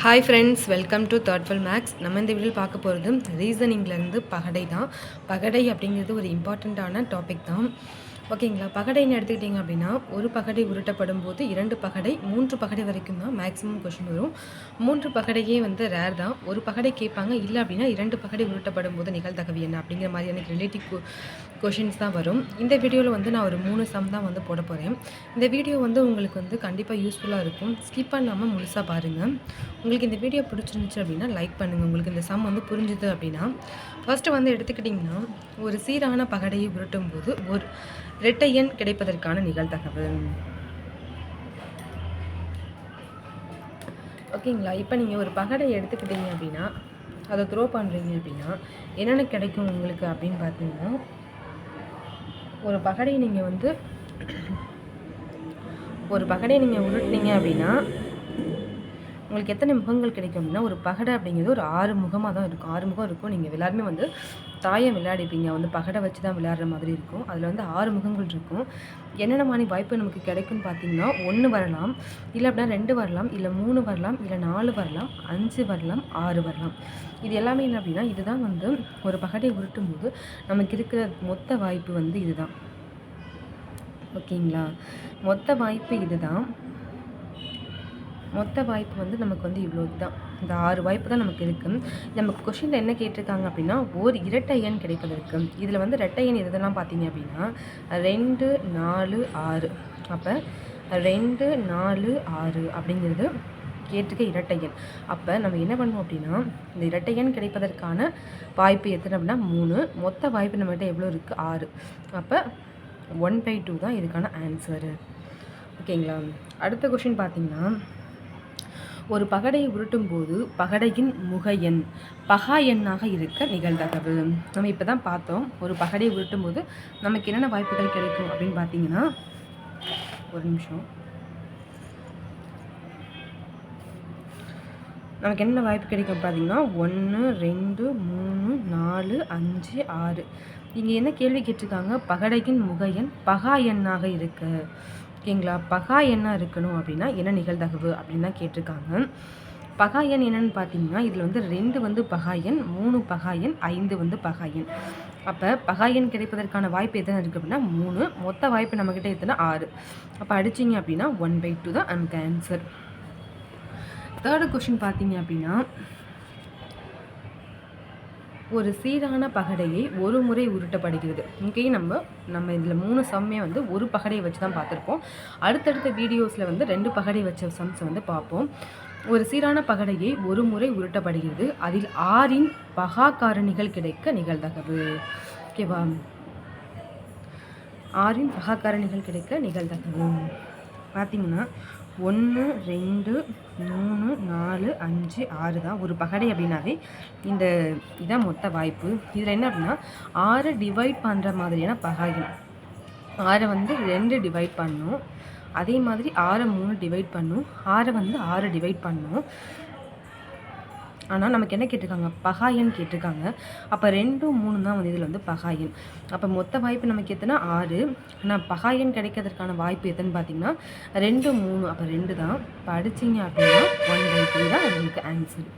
Hi friends welcome to thoughtful makes நம்ம இந்த வீடியோவில் பார்க்க போகிறது ரீசனிங்லேருந்து பகடை தான். பகடை அப்படிங்கிறது ஒரு இம்பார்ட்டண்ட்டான டாபிக் தான். ஓகேங்களா? பகடைன்னு எடுத்துக்கிட்டிங்க அப்படின்னா ஒரு பகடை உருட்டப்படும் போது இரண்டு பகடை மூன்று பகடை வரைக்கும் தான் மேக்ஸிமம் கொஷின் வரும். மூன்று பகடையே வந்து ரேர் தான். ஒரு பகடை கேட்பாங்க இல்லை அப்படின்னா இரண்டு பகடை உருட்டப்படும் போது நிகழ்தகவு என்ன? அப்படிங்கிற மாதிரியான ரிலேட்டிவ் கொஷின்ஸ் தான் வரும். இந்த வீடியோவில் வந்து நான் ஒரு மூணு சம் தான் வந்து போட போகிறேன் இந்த வீடியோ வந்து உங்களுக்கு வந்து கண்டிப்பாக யூஸ்ஃபுல்லாக இருக்கும். ஸ்கிப் பண்ணாமல் முழுசாக பாருங்கள் உங்களுக்கு இந்த வீடியோ பிடிச்சிருந்துச்சு அப்படின்னா லைக் பண்ணுங்கள் உங்களுக்கு இந்த சம் வந்து புரிஞ்சுது அப்படின்னா ஃபஸ்ட்டு வந்து எடுத்துக்கிட்டிங்கன்னா ஒரு சீரான பகடையை உருட்டும் போது ஒரு இரட்டை எண் கிடைப்பதற்கான நிகழ்தகவு. ஓகேங்களா இப்போ நீங்கள் ஒரு பகடை எடுத்துக்கிட்டீங்க அப்படின்னா அதை த்ரோ பண்ணுறீங்க அப்படின்னா என்னென்ன கிடைக்கும் உங்களுக்கு அப்படின்னு பார்த்தீங்கன்னா ஒரு பகடையை நீங்கள் வந்து ஒரு பகடையை நீங்கள் உருட்டினீங்க அப்படின்னா உங்களுக்கு எத்தனை முகங்கள் கிடைக்கும் அப்படின்னா ஒரு பகடை அப்படிங்கிறது ஒரு ஆறு முகமாக தான் இருக்கும். ஆறு முகம் இருக்கும். நீங்கள் எல்லாருமே வந்து தாயம் விளையாடிப்பீங்க. வந்து பகடை வச்சு தான் விளையாடுற மாதிரி இருக்கும். அதில் வந்து ஆறு முகங்கள் இருக்கும். என்னென்ன மாதிரி வாய்ப்பு நமக்கு கிடைக்கும்னு பார்த்தீங்கன்னா ஒன்று வரலாம் இல்லை அப்படின்னா ரெண்டு வரலாம் இல்லை மூணு வரலாம் இல்லை நாலு வரலாம் அஞ்சு வரலாம் ஆறு வரலாம். இது எல்லாமே என்ன அப்படின்னா இதுதான் வந்து ஒரு பகடை உருட்டும் போது நமக்கு இருக்கிற மொத்த வாய்ப்பு வந்து இதுதான். ஓகேங்களா? மொத்த வாய்ப்பு இதுதான். மொத்த வாய்ப்பு வந்து நமக்கு வந்து இவ்வளோ தான் இந்த ஆறு வாய்ப்பு தான் நமக்கு இருக்குது நமக்கு கொஷினில் என்ன கேட்டிருக்காங்க அப்படின்னா ஓர் இரட்டை எண் கிடைப்பதற்கு இதில் வந்து ரெட்டை எண் எதெல்லாம் பார்த்தீங்க அப்படின்னா ரெண்டு நாலு ஆறு. அப்போ ரெண்டு நாலு ஆறு அப்படிங்கிறது கேட்டுக்க இரட்டையன் அப்போ நம்ம என்ன பண்ணுவோம் அப்படின்னா இந்த இரட்டை எண் கிடைப்பதற்கான வாய்ப்பு எத்தனை அப்படின்னா மூணு. மொத்த வாய்ப்பு நம்மகிட்ட எவ்வளோ இருக்குது ஆறு. அப்போ ஒன் பை டூ தான் இதுக்கான ஆன்சரு ஓகேங்களா? அடுத்த கொஷின் பார்த்தீங்கன்னா ஒரு பகடையை உருட்டும் போது பகடையின் முக எண் பகா எண்ணாக இருக்க நிகழ்தகவு நம்ம இப்போ தான் பார்த்தோம். ஒரு பகடையை உருட்டும் போது நமக்கு என்னென்ன வாய்ப்புகள் கிடைக்கும் அப்படின்னு பார்த்தீங்கன்னா ஒரு நிமிஷம். நமக்கு என்ன வாய்ப்பு கிடைக்கும் பார்த்தீங்கன்னா ஒன்று ரெண்டு மூணு நாலு அஞ்சு ஆறு. இங்கே என்ன கேள்வி கேட்டிருக்காங்க? பகடையின் முக எண் பகா எண்ணாக இருக்க. ஓகேங்களா? பகா எண்ணாக இருக்கணும் அப்படின்னா என்ன நிகழ்தகவு அப்படின்னு தான் கேட்டிருக்காங்க. பகாயன் என்னன்னு பார்த்தீங்கன்னா இதில் வந்து ரெண்டு வந்து பகாயன் மூணு பகாயன் ஐந்து வந்து பகாயன் அப்போ பகாயன் கிடைப்பதற்கான வாய்ப்பு எத்தனை இருக்குது அப்படின்னா மூணு. மொத்த வாய்ப்பு நம்மக்கிட்ட எத்தனை? ஆறு. அப்போ அடிச்சிங்க அப்படின்னா ஒன் பை டூ தான் நமக்கு ஆன்சர் தேர்டு கொஷின் பார்த்தீங்க அப்படின்னா ஒரு சீரான பகடையை ஒரு முறை உருட்டப்படுகிறது. இங்கேயும் நம்ம நம்ம இதில் மூணு சம்மே வந்து ஒரு பகடையை வச்சு தான் பார்த்துருப்போம். அடுத்தடுத்த வீடியோஸில் வந்து ரெண்டு பகடை வச்ச சம்ஸை வந்து பார்ப்போம். ஒரு சீரான பகடையை ஒரு முறை உருட்டப்படுகிறது. அதில் ஆறின் பகா காரணிகள் கிடைக்க நிகழ்தகவு ஓகேவா ஆறின் பகா காரணிகள் கிடைக்க நிகழ்தகவு பார்த்தீங்கன்னா ஒன்று ரெண்டு மூணு நாலு அஞ்சு ஆறு தான் ஒரு பகடை அப்படின்னாவே இந்த இதான் மொத்த வாய்ப்பு. இதில் என்ன அப்படின்னா ஆறு டிவைட் பண்ணுற மாதிரியான பகாயம். ஆறை வந்து ரெண்டு டிவைட் பண்ணும். அதே மாதிரி ஆறை மூணு டிவைட் பண்ணும். ஆறை வந்து ஆறு டிவைட் பண்ணும். ஆனால் நமக்கு என்ன கேட்டிருக்காங்க? பகாயன் கேட்டிருக்காங்க. அப்போ ரெண்டும் மூணு தான் வந்து இதில் வந்து பகாயன் அப்போ மொத்த வாய்ப்பு நமக்கு எத்தனை? ஆறு. ஆனால் பகாயன் கிடைக்கிறதுக்கான வாய்ப்பு எத்தனை பார்த்தீங்கன்னா ரெண்டு மூணு அப்போ ரெண்டு தான். படிச்சிங்க அப்படின்னா ஒன் பை த்ரீ தான் உங்களுக்கு ஆன்சர்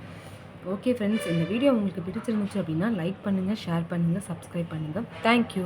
ஓகே ஃப்ரெண்ட்ஸ் இந்த வீடியோ உங்களுக்கு பிடிச்சிருந்துச்சு அப்படின்னா லைக் பண்ணுங்கள் ஷேர் பண்ணுங்கள் சப்ஸ்கிரைப் பண்ணுங்கள் தேங்க்யூ